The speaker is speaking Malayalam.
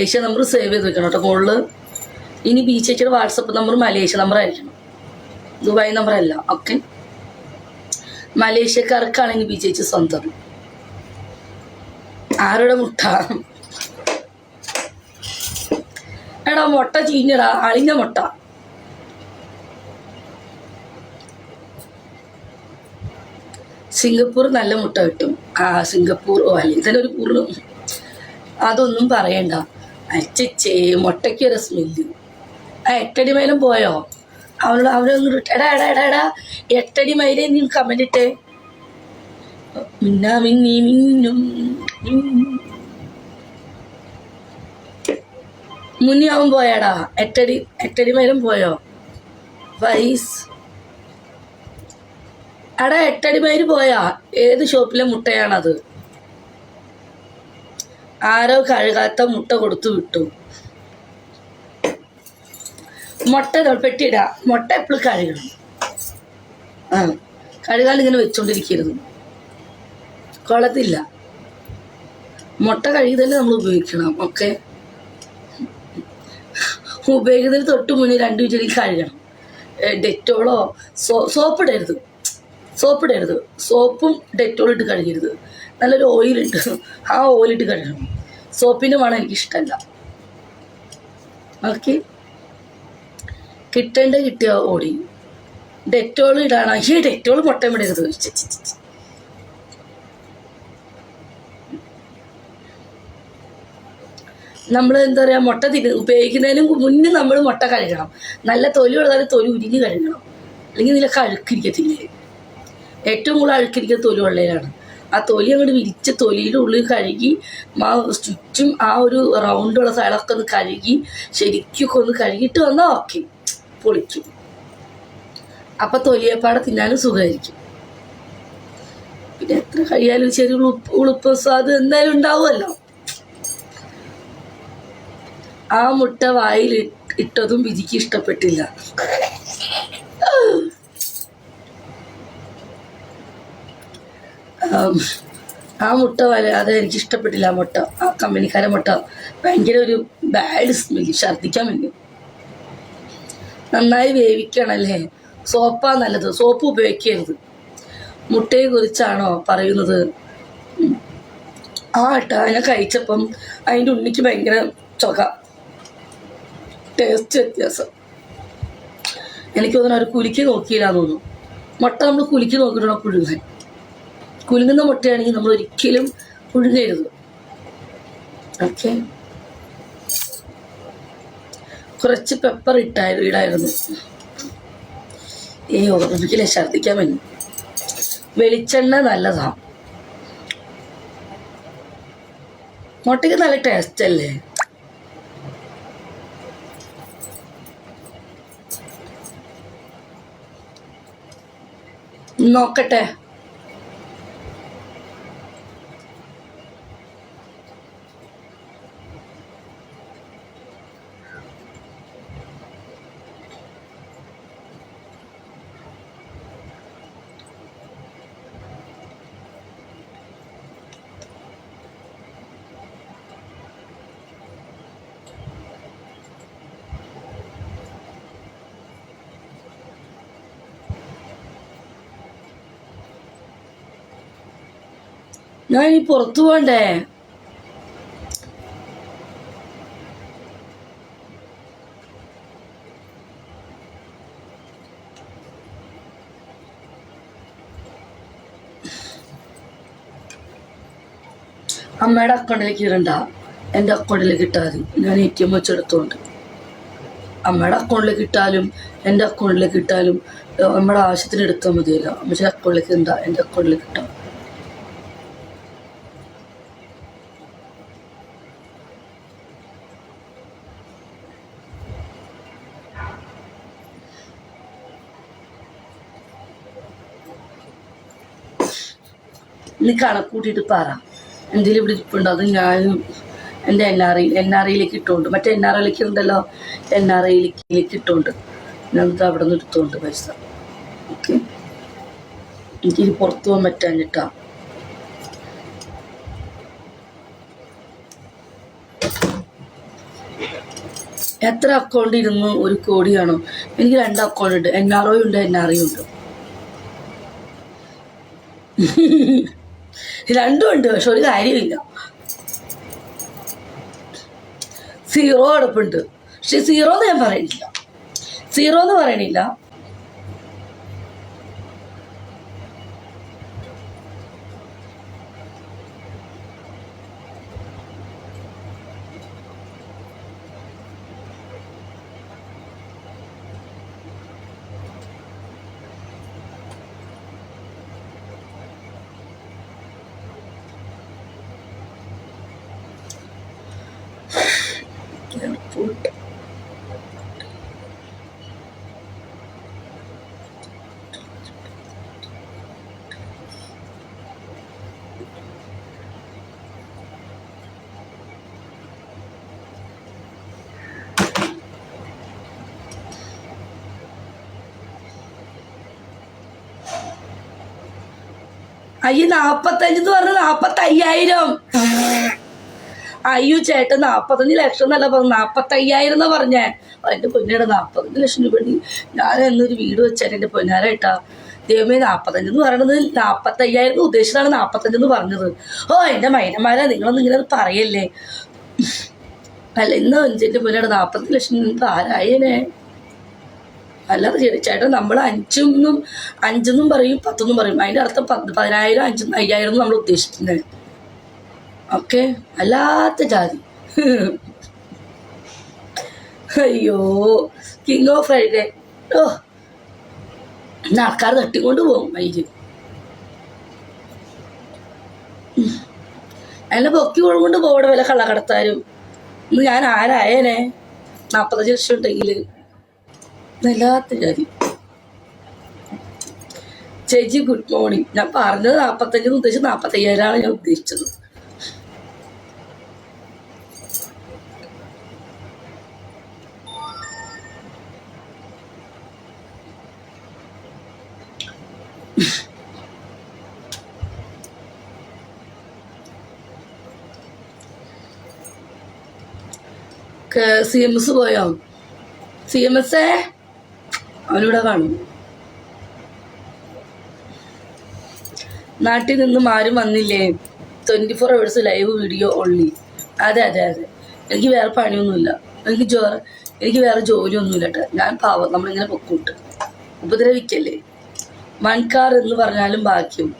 മലേഷ്യ നമ്പർ സേവ് ചെയ്ത് വെക്കണം കേട്ടോ. മുകളിൽ ഇനി ബി ചേച്ചിയുടെ വാട്സപ്പ് നമ്പർ മലേഷ്യ നമ്പർ ആയിരിക്കണം. ദുബായ് നമ്പർ അല്ല. ഓക്കെ മലേഷ്യക്കാർക്കാണ് ഇനി ബി ചേച്ചി സ്വന്തം. ആരുടെ മുട്ട? എടാ മുട്ട ചീഞ്ഞടാ. അളിഞ്ഞ മുട്ട. സിംഗപ്പൂർ നല്ല മുട്ട കിട്ടും. ആ സിംഗപ്പൂർ ഓ അല്ല. ഇതിനൊരു പൂർണം അതൊന്നും പറയണ്ട. അച്ചേ മുട്ടയ്ക്ക് ഒരു സ്മെല്ല് ആ എട്ടടി മൈലും പോയോ? അവനോട് അവനൊന്ന് എടാ എടാ എടാ എടാ എട്ടടി മൈലേ നീ കമന്റ് ഇട്ടേ. മിന്നി മിന്നും മിന്നും. മുന്നി. അവൻ പോയാടാ. എട്ടടി എട്ടടി മൈലും പോയോ? വൈസ്. എടാ എട്ടടി മൈൽ പോയാ. ഏത് ഷോപ്പിലെ മുട്ടയാണത്? ആരോ കഴുകാത്ത മുട്ട കൊടുത്തു വിട്ടു. മുട്ട ദോ പെട്ടിയിടാ. മുട്ട എപ്പോഴും കഴുകണം. ആ. കഴുകാൻ ഇങ്ങനെ വെച്ചോണ്ടിരിക്കരുത്. കൊള്ളത്തില്ല. മുട്ട കഴുകി തന്നെ നമ്മൾ ഉപയോഗിക്കണം. ഓക്കെ ഉപയോഗിക്കുന്നതിന് തൊട്ട് മുന്നേ രണ്ട് വിചാരി കഴുകണം. ഡെറ്റോളോ സോ സോപ്പ് ഇടരുത്. സോപ്പ് ഇടരുത്. സോപ്പും ഡെറ്റോളും ഇട്ട് കഴുകരുത്. നല്ലൊരു ഓയിലുണ്ട് ആ ഓയിലിട്ട് കഴുകണം സോപ്പിന്റെ മണം എനിക്ക് ഇഷ്ടമല്ല ഓക്കെ കിട്ടേണ്ട കിട്ടിയ ഓടി. ഡെറ്റോൾ ഇടാണ് ഈ ഡെറ്റോൾ മുട്ട ഇടരുത്. ഛെ, ഛെ, ഛെ, ഛെ. നമ്മൾ എന്താ പറയുക മുട്ട തിരി ഉപയോഗിക്കുന്നതിന് മുന്നേ നമ്മൾ മുട്ട കഴുകണം. നല്ല തൊലി ഉള്ളതാൽ തൊലി ഉരിഞ്ഞ് കഴുകണം. അല്ലെങ്കിൽ ഇതിലൊക്കെ അഴുക്കിരിക്കത്തില്ലേ? ഏറ്റവും കൂടുതൽ അഴുക്കിരിക്കുന്ന തൊലി ഉള്ളതിലാണ് ആ തൊലി അങ്ങോട്ട് വിരിച്ച തൊലിയുടെ ഉള്ളിൽ കഴുകി മാ ചുറ്റും ആ ഒരു റൗണ്ടുള്ള സ്ഥലമൊക്കെ ഒന്ന് കഴുകി ശരിക്കും ഒന്ന് കഴുകിയിട്ട് വന്നാൽ ഓക്കെ പൊളിക്കും അപ്പം തൊലിയപ്പാടെ തിന്നാലും സുഖമായിരിക്കും. പിന്നെ എത്ര കഴിയാലും ചെറിയ ഉളുപ്പ് ഉളുപ്പ് സ്വാദ് എന്തായാലും ഉണ്ടാവുമല്ലോ. ആ മുട്ട വായിൽ ഇട്ട് ഇട്ടതും വിജിക്ക് ഇഷ്ടപ്പെട്ടില്ല. ആം, മുട്ട വല്ലാതെ എനിക്ക് ഇഷ്ടപ്പെട്ടില്ല ആ മുട്ട ആ കമ്പനിക്കാരെ മുട്ട. ഭയങ്കര ഒരു ബാഡ് സ്മെൽ ഛർദ്ദിക്കാൻ വേണ്ടി. നന്നായി വേവിക്കണല്ലേ? സോപ്പാ നല്ലത് സോപ്പ് ഉപയോഗിക്കരുത്. മുട്ടയെ കുറിച്ചാണോ പറയുന്നത്. ആ ഇട്ട ഞാൻ കഴിച്ചപ്പം അതിന്റെ ഉണ്ണിക്ക് ഭയങ്കര ചൊക. ടേസ്റ്റ് വ്യത്യാസം. എനിക്ക് തോന്നുന്നു അവർ കുലുക്കി നോക്കിയില്ല തോന്നുന്നു. മുട്ട നമ്മൾ കുലുക്കി നോക്കിയിട്ടുണ്ടോ പുഴുങ്ങാൻ കുലുങ്ങുന്ന മുട്ടയാണെങ്കിൽ നമ്മൾ ഒരിക്കലും പുഴുങ്ങരുത് ഓക്കെ കുറച്ച് പെപ്പർ ഇട്ടായിരുന്നു ഇടായിരുന്നു. ഏ ഓർമ്മിക്കില്ല ഛർദ്ദിക്കാൻ വേണ്ടി വെളിച്ചെണ്ണ നല്ലതാ. മുട്ടയ്ക്ക് നല്ല ടേസ്റ്റ് അല്ലേ? നോക്കട്ടെ. ഞാൻ ഇനി പുറത്തു പോണ്ടേ? അമ്മയുടെ അക്കൗണ്ടിലേക്ക് ഇടണ്ട എന്റെ അക്കൗണ്ടിലേക്ക് ഇട്ടാൽ ഞാൻ എ ടി എം വെച്ചെടുത്തോണ്ട് അമ്മയുടെ അക്കൗണ്ടിലേക്ക് ഇട്ടാലും എന്റെ അക്കൗണ്ടിലേക്ക് ഇട്ടാലും നമ്മുടെ ആവശ്യത്തിന് എടുത്താൽ മതിയല്ലോ. അമ്മയുടെ അക്കൗണ്ടിലേക്ക് ഉണ്ടാ എന്റെ അക്കൗണ്ടിലേക്ക് ഇട്ടാൽ നീ കണക്കൂട്ടിയിട്ട് പറ. എന്തെങ്കിലും ഇവിടെ ഇരിപ്പുണ്ടോ? അത് ഞാനും എന്റെ N R I N R ഐയിലേക്ക് ഇട്ടുകൊണ്ട് മറ്റേ എൻ ആർ ഐയിലേക്ക് ഉണ്ടല്ലോ? എൻ ആർ ഐയിലേക്ക് ഇട്ടുകൊണ്ട് ഞാനത് അവിടെ നിന്ന് എടുത്തുകൊണ്ട് പൈസ. ഓക്കെ? എനിക്കിനി പുറത്തു പോകാൻ പറ്റാഞ്ഞിട്ടാ എത്ര അക്കൗണ്ട് ഇരുന്ന് ഒരു കോടിയാണോ എനിക്ക് രണ്ട് അക്കൗണ്ട് ഉണ്ട്. എൻ ആർ ഒ ഉണ്ട് എൻ ആർ ഐ ഉണ്ട്. രണ്ടും ഉണ്ട് പക്ഷെ ഒരു കാര്യമില്ല. സീറോ അടുപ്പുണ്ട്. പക്ഷെ സീറോ എന്ന് ഞാൻ പറയണില്ല സീറോ എന്ന് പറയണില്ല അയ്യ നാപ്പത്തഞ്ചെന്ന് പറഞ്ഞ നാപ്പത്തയ്യായിരം. അയ്യോ ചേട്ടൻ നാപ്പത്തഞ്ച് ലക്ഷം എന്നല്ല പറഞ്ഞു നാപ്പത്തയ്യായിരം എന്നാ പറഞ്ഞേ. എന്റെ പൊന്നയുടെ നാപ്പത്തഞ്ച് ലക്ഷം രൂപ. ഞാൻ എന്നൊരു വീട് വെച്ചാൽ എന്റെ പൊന്നാരായിട്ടാ ദൈവമേ നാപ്പത്തഞ്ച് എന്ന് പറയണത് നാപ്പത്തയ്യായിരം എന്ന് ഉദ്ദേശിച്ചതാണ് നാപ്പത്തഞ്ച് എന്ന് പറഞ്ഞത്. ഓ എന്റെ മൈനന്മാരെ നിങ്ങളൊന്നും ഇങ്ങനെ പറയല്ലേ? അല്ല ഇന്ന് എന്റെ പൊന്നയുടെ നാപ്പത്തഞ്ച് ലക്ഷം ആരായനെ? അല്ലാതെ ശരി ചേട്ടൻ നമ്മൾ അഞ്ചെന്നും അഞ്ചെന്നും പറയും പത്തെന്നും പറയും. അതിന്റെ അർത്ഥം പത്ത് പതിനായിരം അഞ്ചും അയ്യായിരം നമ്മൾ ഉദ്ദേശിക്കുന്നത് ഓക്കെ? അല്ലാത്ത ജാതി. അയ്യോ കിങ് ഓഫ് ഫ്രൈഡേ ഓ ഇന്ന് ആൾക്കാർ തട്ടിക്കൊണ്ട് പോകും വൈകി. അതിനെ പൊക്കി കൊണ്ട് പോകണ വില കള്ളക്കടത്താരും. ഇന്ന് ഞാൻ ആരായേനെ? നാൽപ്പത്തഞ്ച് ലക്ഷം ഉണ്ടെങ്കിൽ വല്ലാത്ത ജാതി ചേച്ചി ഗുഡ് മോർണിംഗ് ഞാൻ പറഞ്ഞത് നാൽപ്പത്തഞ്ചെന്ന് ഉദ്ദേശിച്ചത് നാൽപ്പത്തയ്യായിരമാണ് ഞാൻ ഉദ്ദേശിച്ചത്. സി എം എസ് പോയോ? സി എം എസ് അവനിവിടെ കാണും. നാട്ടിൽ നിന്നും ആരും വന്നില്ലേ? Twenty four hours live video only അതെ അതെ അതെ. എനിക്ക് വേറെ പണിയൊന്നുമില്ല. എനിക്ക് ജോ എനിക്ക് വേറെ ജോലിയൊന്നുമില്ല കേട്ടോ. ഞാൻ പാവം. നമ്മളിങ്ങനെ പൊക്കൂട്ട്. ഉപദ്രവിക്കല്ലേ? മൺകാർ എന്ന് പറഞ്ഞാലും ബാക്കിയും